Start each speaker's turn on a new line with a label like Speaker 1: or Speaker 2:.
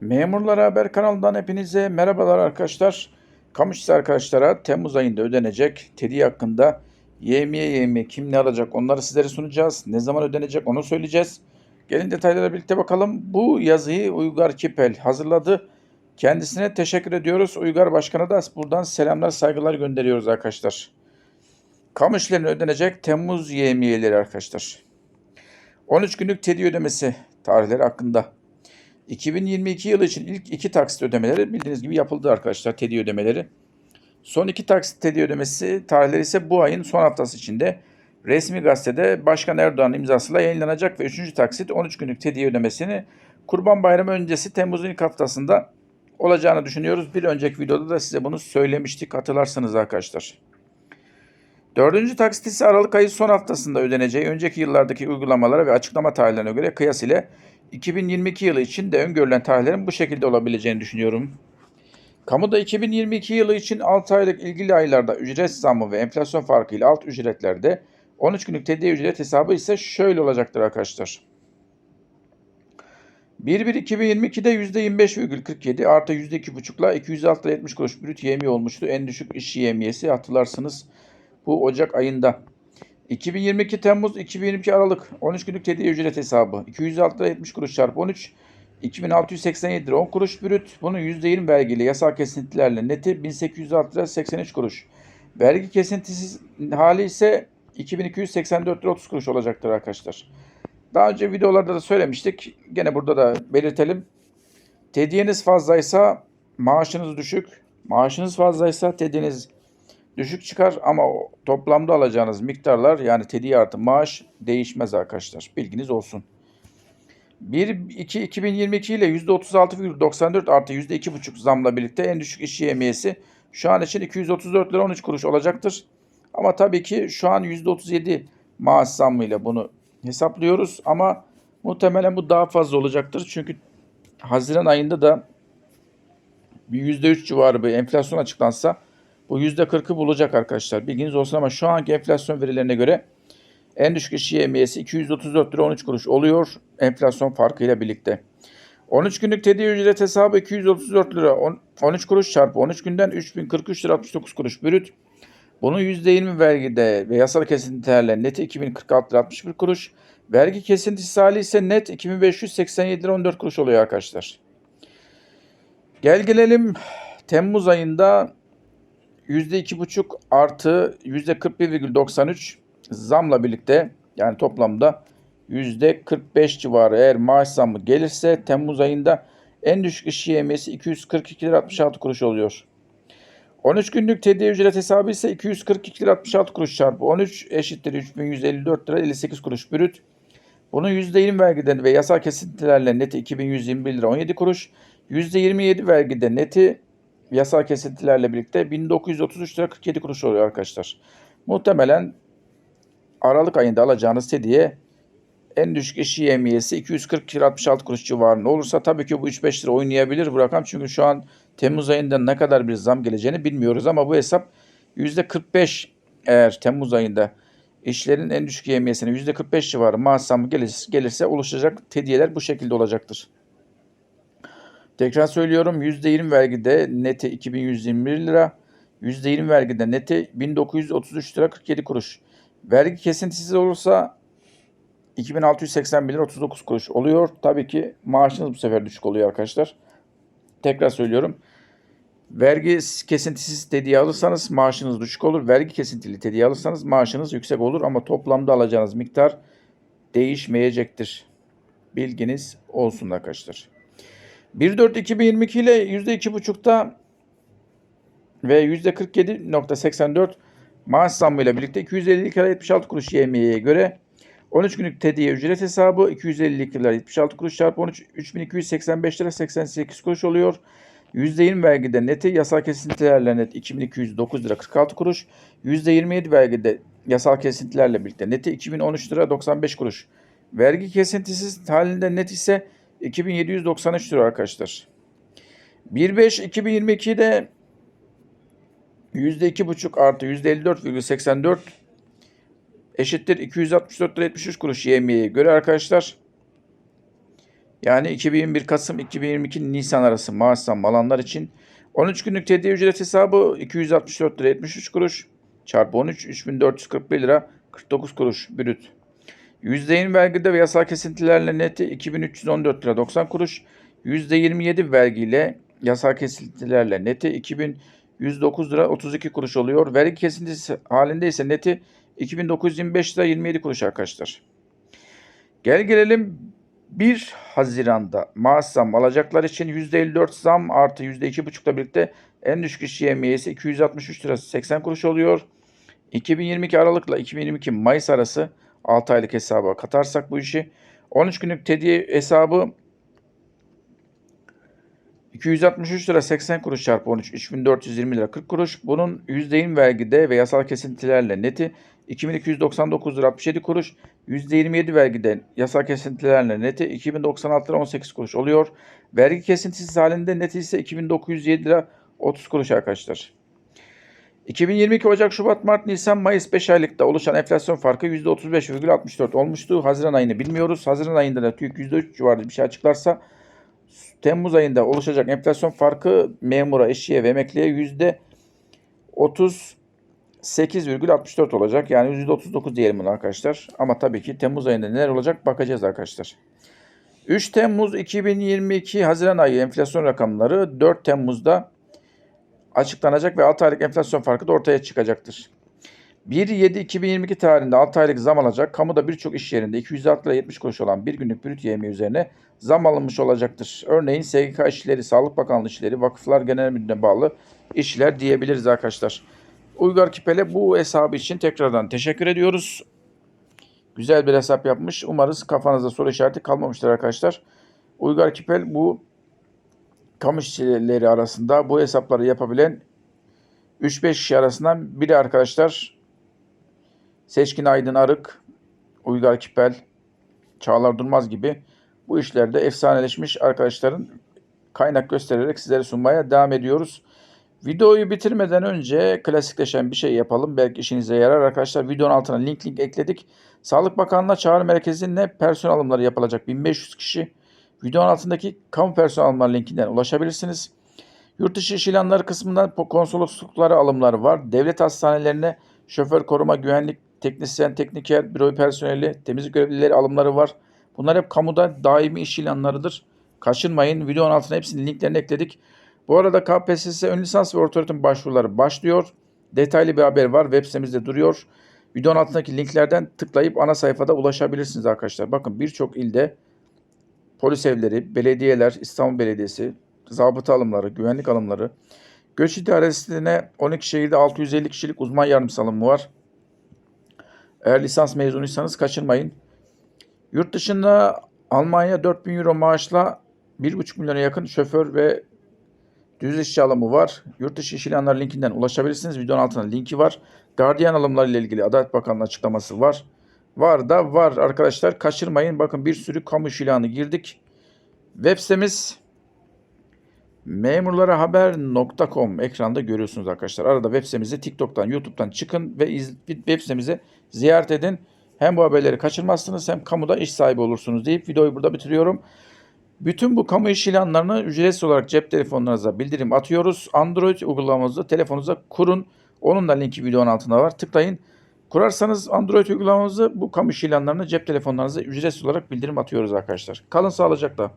Speaker 1: Memurlar Haber kanalından hepinize merhabalar arkadaşlar. Kamışlı arkadaşlara Temmuz ayında ödenecek TEDI hakkında yemiye yemiye kim ne alacak onları sizlere sunacağız. Ne zaman ödenecek onu söyleyeceğiz. Gelin detaylara birlikte bakalım. Bu yazıyı Uygar Kipel hazırladı. Kendisine teşekkür ediyoruz. Uygar Başkan'a da buradan selamlar saygılar gönderiyoruz arkadaşlar. Kamışlı'nın ödenecek Temmuz yemiyeleri arkadaşlar. 13 günlük TEDI ödemesi tarihleri hakkında. 2022 yılı için ilk iki taksit ödemeleri bildiğiniz gibi yapıldı arkadaşlar TEDI ödemeleri. Son iki taksit TEDI ödemesi tarihleri ise bu ayın son haftası içinde resmi gazetede Başkan Erdoğan imzasıyla yayınlanacak ve 3. taksit 13 günlük TEDI ödemesini Kurban Bayramı öncesi Temmuz'un ilk haftasında olacağını düşünüyoruz. Bir önceki videoda da size bunu söylemiştik hatırlarsınız arkadaşlar. Dördüncü taksit ise Aralık ayı son haftasında ödeneceği önceki yıllardaki uygulamalara ve açıklama tarihlerine göre kıyas ile 2022 yılı için de öngörülen tarihlerin bu şekilde olabileceğini düşünüyorum. Kamuda 2022 yılı için 6 aylık ilgili aylarda ücret zammı ve enflasyon farkı ile alt ücretlerde 13 günlük tedbir ücret hesabı ise şöyle olacaktır arkadaşlar. 1-1-2022'de %25,47 artı %2,5'la 206 lira 70 kuruş brüt yemi olmuştu. En düşük iş yemiyesi hatırlarsınız bu Ocak ayında. 2022 Temmuz 2022 Aralık 13 günlük tedbir ücret hesabı 206 lira 70 kuruş çarpı 13 2687 lira 10 kuruş brüt. Bunun %20 vergili yasal kesintilerle neti 1806 lira 83 kuruş. Vergi kesintisiz hali ise 2284 lira 30 kuruş olacaktır arkadaşlar. Daha önce videolarda da söylemiştik. Gene burada da belirtelim. Tediyeniz fazlaysa maaşınız düşük. Maaşınız fazlaysa tediyeniz düşük çıkar ama toplamda alacağınız miktarlar yani tedi artı maaş değişmez arkadaşlar. Bilginiz olsun. 1-2-2022 ile %36,94 artı %2,5 zamla birlikte en düşük iş yemiyesi şu an için 234 lira 13 kuruş olacaktır. Ama tabii ki şu an %37 maaş zammıyla bunu hesaplıyoruz ama muhtemelen bu daha fazla olacaktır. Çünkü Haziran ayında da bir %3 civarı bir enflasyon açıklansa bu %40'ı bulacak arkadaşlar. Bilginiz olsun ama şu anki enflasyon verilerine göre en düşük iş yemiyesi 234 lira 13 kuruş oluyor enflasyon farkıyla birlikte. 13 günlük tedi ücret hesabı 234 lira 13 kuruş çarpı 13 günden 3043 lira 69 kuruş brüt. Bunun %20 vergide ve yasal kesintilerle neti 2046 lira 61 kuruş. Vergi kesintisi hali ise net 2587 lira 14 kuruş oluyor arkadaşlar. Gel gelelim Temmuz ayında %2,5 artı %41,93 zamla birlikte yani toplamda %45 civarı eğer maaş zammı gelirse Temmuz ayında en düşük iş yemiyesi 242 lira 66 kuruş oluyor. 13 günlük tedi ücret hesabı ise 242 lira 66 kuruş çarpı 13 eşittir 3154 lira 58 kuruş brüt. Bunun %20 vergiden ve yasal kesintilerle neti 2121 lira 17 kuruş. %27 vergide neti yasal kesintilerle birlikte 1933 lira 47 kuruş oluyor arkadaşlar. Muhtemelen Aralık ayında alacağınız hediye en düşük iş yemiyesi 240 lira 66 kuruş civarında olursa tabii ki bu 3-5 lira oynayabilir bu rakam. Çünkü şu an Temmuz ayında ne kadar bir zam geleceğini bilmiyoruz ama bu hesap %45 eğer Temmuz ayında işlerin en düşük yemiyesine %45 civarı maaş zammı gelirse, gelirse oluşacak hediyeler bu şekilde olacaktır. Tekrar söylüyorum %20 vergide neti 2121 lira, %20 vergide neti 1933 lira 47 kuruş. Vergi kesintisiz olursa 2681 lira 39 kuruş oluyor. Tabii ki maaşınız bu sefer düşük oluyor arkadaşlar. Tekrar söylüyorum. Vergi kesintisiz tediye alırsanız maaşınız düşük olur. Vergi kesintili tediye alırsanız maaşınız yüksek olur ama toplamda alacağınız miktar değişmeyecektir. Bilginiz olsun arkadaşlar. 1.4.2022 ile %2.5'ta ve %47.84 maaş zammıyla birlikte 252 lira 76 kuruş YMY'ye göre 13 günlük tediye ücret hesabı 252 lira 76 kuruş çarpı 13 3285 lira 88 kuruş oluyor. %20 vergide neti yasal kesintilerle net 2209 lira 46 kuruş. %27 vergide yasal kesintilerle birlikte neti 2013 lira 95 kuruş. Vergi kesintisiz halinde net ise 2793 lira arkadaşlar. 1.5-2022'de %2,5 artı %54,84 eşittir 264 lira 73 kuruş YM'ye göre arkadaşlar Yani 2021 Kasım 2022 Nisan arası maaş zammı alanlar için 13 günlük tediye ücret hesabı 264 lira 73 kuruş çarpı 13 3441 lira 49 kuruş brüt. %20 vergide ve yasal kesintilerle neti 2314 lira 90 kuruş. %27 vergiyle yasal kesintilerle neti 2109 lira 32 kuruş oluyor. Vergi kesintisi halinde ise neti 2925 lira 27 kuruş arkadaşlar. Gel gelelim 1 Haziran'da maaş zam alacaklar için %54 zam artı %2,5'la birlikte en düşük iş yemiyesi 263 lira 80 kuruş oluyor. 2022 Aralık'la 2022 Mayıs arası 6 aylık hesaba katarsak bu işi 13 günlük tediye hesabı 263 lira 80 kuruş çarpı 13 3420 lira 40 kuruş. Bunun %20 vergide ve yasal kesintilerle neti 2299 lira 67 kuruş. %27 vergide yasal kesintilerle neti 2096 lira 18 kuruş oluyor. Vergi kesintisi halinde neti ise 2907 lira 30 kuruş arkadaşlar. 2022 Ocak, Şubat, Mart, Nisan, Mayıs 5 aylıkta oluşan enflasyon farkı %35,64 olmuştu. Haziran ayını bilmiyoruz. Haziran ayında da TÜİK %3 civarında bir şey açıklarsa Temmuz ayında oluşacak enflasyon farkı memura, işçiye ve emekliye yüzde 38,64 olacak. Yani yüzde 39 diyelim bunu arkadaşlar. Ama tabii ki Temmuz ayında neler olacak bakacağız arkadaşlar. 3 Temmuz 2022 Haziran ayı enflasyon rakamları 4 Temmuz'da açıklanacak ve 6 aylık enflasyon farkı da ortaya çıkacaktır. 1.7.2022 tarihinde 6 aylık zam alacak. Kamuda birçok iş yerinde 206 lira 70 kuruş olan bir günlük brüt yemeği üzerine zam alınmış olacaktır. Örneğin SGK işleri, Sağlık Bakanlığı işleri, Vakıflar Genel Müdürlüğü'ne bağlı işler diyebiliriz arkadaşlar. Uygar Kipel'e bu hesabı için tekrardan teşekkür ediyoruz. Güzel bir hesap yapmış. Umarız kafanızda soru işareti kalmamıştır arkadaşlar. Uygar Kipel bu kamu işçileri arasında bu hesapları yapabilen 3-5 kişi arasından biri arkadaşlar. Seçkin Aydın Arık, Uygar Kipel, Çağlar Durmaz gibi bu işlerde efsaneleşmiş arkadaşların kaynak göstererek sizlere sunmaya devam ediyoruz. Videoyu bitirmeden önce klasikleşen bir şey yapalım. Belki işinize yarar arkadaşlar. Videonun altına link link ekledik. Sağlık Bakanlığı çağrı merkezinde personel alımları yapılacak 1500 kişi. Videonun altındaki kamu personel alımları linkinden ulaşabilirsiniz. Yurt dışı iş ilanları kısmından konsoloslukları alımları var. Devlet hastanelerine şoför koruma, güvenlik, teknisyen, tekniker, büro personeli, temizlik görevlileri alımları var. Bunlar hep kamuda daimi iş ilanlarıdır. Kaçırmayın. Videonun altına hepsinin linklerini ekledik. Bu arada KPSS ön lisans ve orta öğretim başvuruları başlıyor. Detaylı bir haber var. Web sitemizde duruyor. Videonun altındaki linklerden tıklayıp ana sayfada ulaşabilirsiniz arkadaşlar. Bakın birçok ilde polis evleri, belediyeler, İstanbul Belediyesi, zabıta alımları, güvenlik alımları, göç idaresine 12 şehirde 650 kişilik uzman yardımcısı alımı var. Eğer lisans mezunuysanız kaçırmayın. Yurt dışında Almanya 4000 euro maaşla 1,5 milyona yakın şoför ve düz işçi alımı var. Yurt dışı iş ilanları linkinden ulaşabilirsiniz. Videonun altında linki var. Gardiyan alımları ile ilgili Adalet Bakanlığı açıklaması var. Var da var arkadaşlar. Kaçırmayın. Bakın bir sürü kamu ilanı girdik. Web sitemiz memurlarahaber.com ekranda görüyorsunuz arkadaşlar. Arada web sitemizi TikTok'tan, YouTube'dan çıkın ve iz, web sitemizi ziyaret edin. Hem bu haberleri kaçırmazsınız hem kamuda iş sahibi olursunuz deyip videoyu burada bitiriyorum. Bütün bu kamu iş ilanlarını ücretsiz olarak cep telefonlarınıza bildirim atıyoruz. Android uygulamamızı telefonunuza kurun. Onun da linki videonun altında var. Tıklayın. Kurarsanız Android uygulamamızı bu kamu ilanlarını cep telefonlarınıza ücretsiz olarak bildirim atıyoruz arkadaşlar. Kalın sağlıcakla.